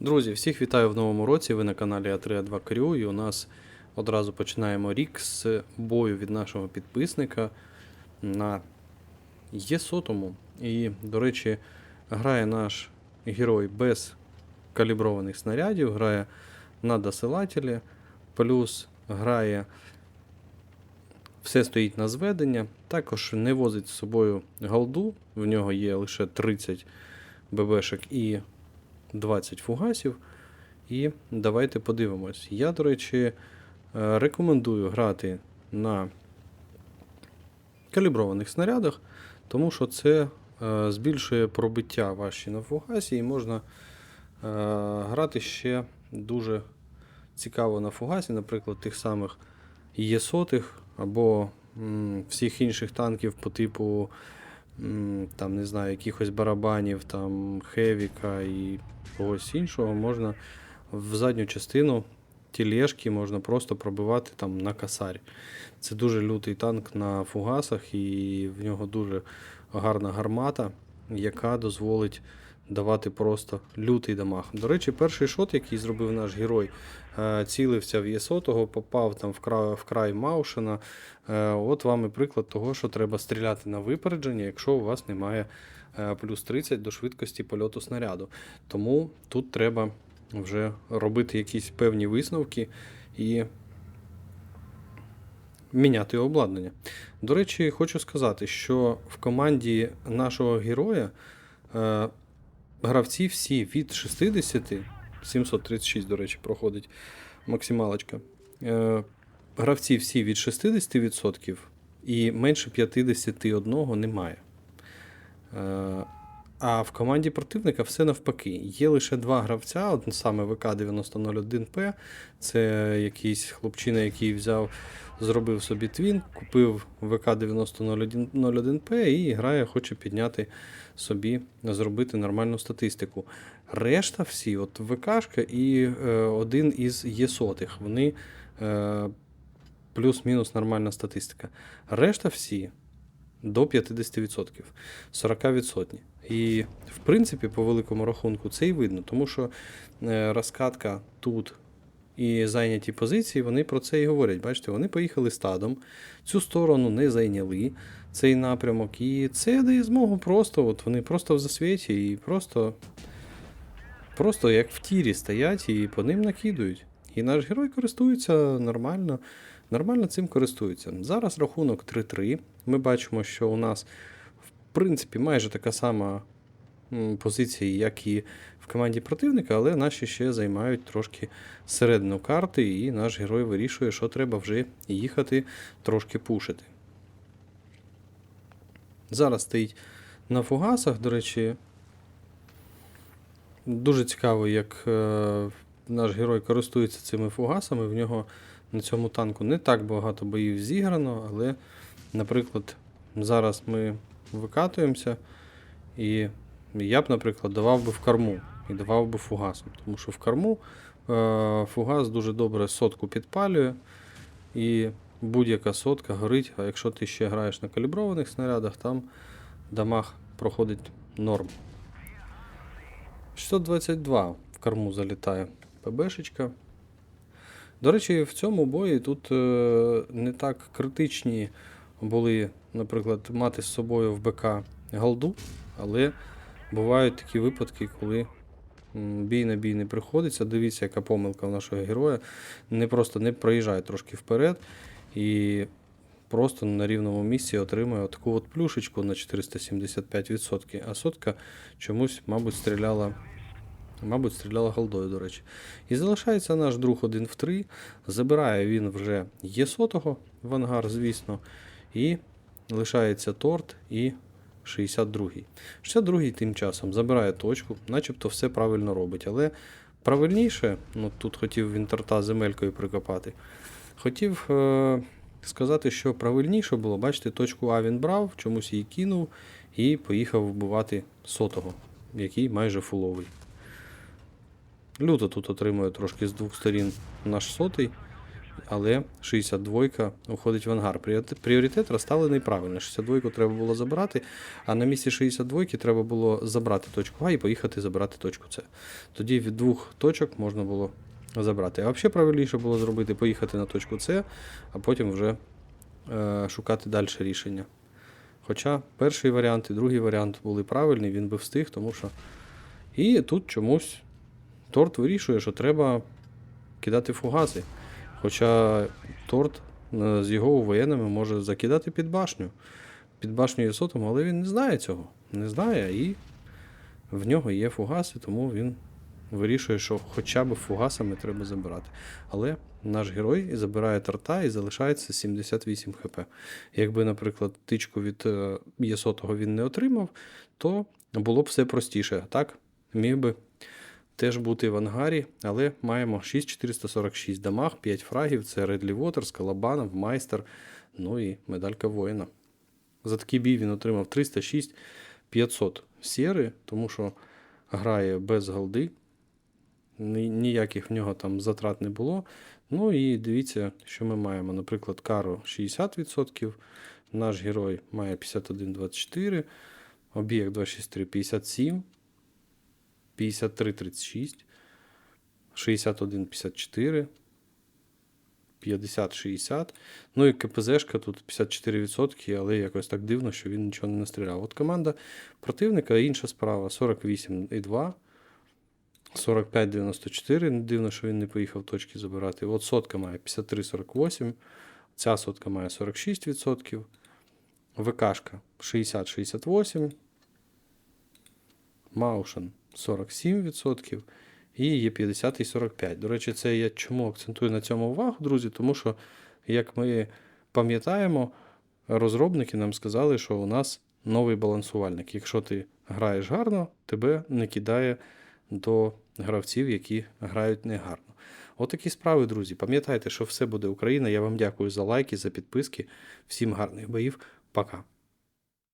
Друзі, всіх вітаю в новому році. Ви на каналі А3А2 Крю, і у нас одразу починаємо рік з бою від нашого підписника на Є100. І, до речі, грає наш герой без каліброваних снарядів, грає на досилателі, плюс грає все стоїть на зведення. Також не возить з собою голду, в нього є лише 30 ББшок і 20 фугасів. І давайте подивимось. Я, до речі, е, рекомендую грати на каліброваних снарядах, тому що це е, збільшує пробиття ваші на фугасі, і можна е, грати ще дуже цікаво на фугасі, наприклад, тих самих Є-сотих або всіх інших танків по типу там, не знаю, якихось барабанів, там, Хевіка і когось іншого, можна в задню частину тілешки можна просто пробивати там на касарі. Це дуже лютий танк на фугасах, і в нього дуже гарна гармата, яка дозволить давати просто лютий дамаг. До речі, перший шот, який зробив наш герой, е, цілився в Єсотого, попав там в край, в край Маушена. Е, От вам і приклад того, що треба стріляти на випередження, якщо у вас немає е, плюс 30 до швидкості польоту снаряду. Тому тут треба вже робити якісь певні висновки і міняти обладнання. До речі, хочу сказати, що в команді нашого героя гравці всі від 60, 736, до речі, проходить максималочка. Е, гравці всі від 60% і менше 51 немає. А в команді противника все навпаки. Є лише два гравця, от саме ВК-9001П. Це якийсь хлопчина, який взяв, зробив собі твін, купив ВК-9001П і грає, хоче підняти собі, зробити нормальну статистику. Решта всі, от ВКшка і е, один із Є-сотих, вони е, плюс-мінус нормальна статистика. Решта всі до 50%, 40%. І, в принципі, по великому рахунку це і видно, тому що е, розкатка тут і зайняті позиції, вони про це і говорять. Бачите, вони поїхали стадом, цю сторону не зайняли цей напрямок, і це дає змогу просто, от вони просто в засвіті і просто, просто як в тірі стоять і по ним накидують. І наш герой користується нормально, нормально цим користується. Зараз рахунок 3-3. Ми бачимо, що у нас принципі майже така сама позиція, як і в команді противника, але наші ще займають трошки середину карти, і наш герой вирішує, що треба вже їхати трошки пушити. Зараз стоїть на фугасах, до речі. Дуже цікаво, як е, наш герой користується цими фугасами. В нього на цьому танку не так багато боїв зіграно, але, наприклад, зараз ми викатуємося, і я б, наприклад, давав би в корму і давав би фугасом. Тому що в корму е, фугас дуже добре сотку підпалює, і будь-яка сотка горить, а якщо ти ще граєш на каліброваних снарядах, там дамаг проходить норм. 622 в корму залітає ПБшечка. До речі, в цьому бої тут е, не так критичні були, наприклад, мати з собою в БК голду, але бувають такі випадки, коли бій на бій не приходиться. Дивіться, яка помилка в нашого героя. Не просто не проїжджає трошки вперед і просто на рівному місці отримує таку от плюшечку на 475%, а сотка чомусь, мабуть, стріляла. Мабуть, стріляла голдою, до речі. І залишається наш друг один в 3. Забирає він вже є сотого в ангар, звісно. І лишається торт і 62-й. 62-й тим часом забирає точку, начебто все правильно робить. Але правильніше, ну тут хотів він торта земелькою прикопати. Хотів е- сказати, що правильніше було, бачите, точку А він брав, чомусь її кинув і поїхав вбивати сотого, який майже фуловий. Люто тут отримує трошки з двох сторін наш сотий. Але 62 уходить в ангар. Пріоритет- розставлений правильно. 62 треба було забирати, а на місці 62 треба було забрати точку А і поїхати забирати точку С. Тоді від двох точок можна було забрати. А взагалі правильніше було зробити поїхати на точку С, а потім вже е, шукати далі рішення. Хоча перший варіант і другий варіант були правильні, він би встиг, тому що. І тут чомусь торт вирішує, що треба кидати фугаси. Хоча торт е, з його воєнними може закидати під башню. Під башню сотом, але він не знає цього. Не знає, і в нього є фугаси, тому він вирішує, що хоча б фугасами треба забирати. Але наш герой забирає торта і залишається 78 хп. Якби, наприклад, тичку від е, Єсотого він не отримав, то було б все простіше. Так, міг би теж бути в ангарі, але маємо 6446 дамаг, 5 фрагів, це Редлі Вотер, Скалабанов, Майстер, ну і медалька воїна. За такий бій він отримав 306 500 сєри, тому що грає без голди. Ніяких в нього там затрат не було. Ну і дивіться, що ми маємо. Наприклад, Каро 60%, наш герой має 51,24, об'єкт 263 57, 53,36, 61,54, 50-60. Ну і КПЗшка тут 54%, але якось так дивно, що він нічого не настріляв. От команда противника інша справа 48,2. 45-94. Не дивно, що він не поїхав точки забирати. От сотка має 53-48. Ця сотка має 46%. ВКшка 60-68. Маушен 47%. І є 50 і 45. До речі, це я чому акцентую на цьому увагу, друзі, тому що, як ми пам'ятаємо, розробники нам сказали, що у нас новий балансувальник. Якщо ти граєш гарно, тебе не кидає до гравців, які грають негарно. Отакі справи, друзі. Пам'ятайте, що все буде Україна. Я вам дякую за лайки, за підписки. Всім гарних боїв. Пока.